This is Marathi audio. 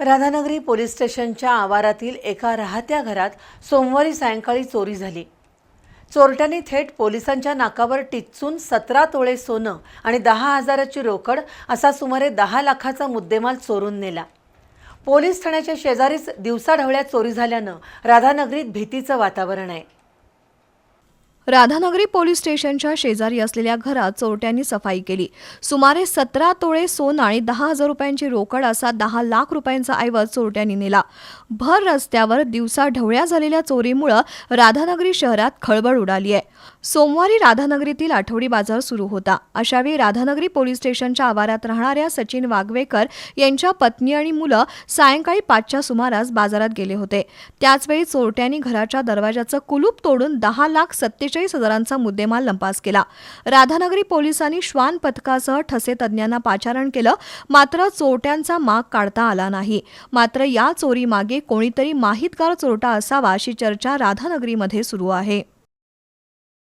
राधानगरी पोलीस स्टेशनच्या आवारातील एका राहत्या घरात सोमवारी सायंकाळी चोरी झाली. चोरट्यांनी थेट पोलिसांच्या नाकावर टिचून सतरा तोळे सोनं आणि दहा हजाराची रोकड असा सुमारे दहा लाखाचा मुद्देमाल चोरून नेला. पोलीस ठाण्याच्या शेजारीच दिवसाढवळ्या चोरी झाल्यानं राधानगरीत भीतीचं वातावरण आहे. राधानगरी पोलीस स्टेशनच्या शेजारी असलेल्या घरात चोरट्यांनी सफाई केली. सुमारे सतरा तोळे सोनं आणि दहा हजार रुपयांची रोकड असा दहा लाख रुपयांचा ऐवज चोरट्यांनी नेला. भर रस्त्यावर दिवसा ढवळ्या झालेल्या चोरीमुळं राधानगरी शहरात खळबळ उडाली आहे. सोमवारी राधानगरीतील आठवडी बाजार सुरू होता. अशावेळी राधानगरी पोलीस स्टेशनच्या आवारात राहणाऱ्या सचिन वागवेकर यांच्या पत्नी आणि मुलं सायंकाळी पाचच्या सुमारास बाजारात गेले होते. त्याचवेळी चोरट्यांनी घराच्या दरवाजाचं कुलूप तोडून दहा लाख सत्ते सत्तेचाळीस हजारांचा मुद्देमाल लंपास केला. राधानगरी पोलिसांनी श्वान पथकासह ठसे तज्ज्ञांना पाचारण केलं मात्र चोरट्यांचा माग काढता आला नाही. मात्र या चोरीमागे कोणीतरी माहितगार चोरटा असावा अशी चर्चा राधानगरीमध्ये सुरू आहे.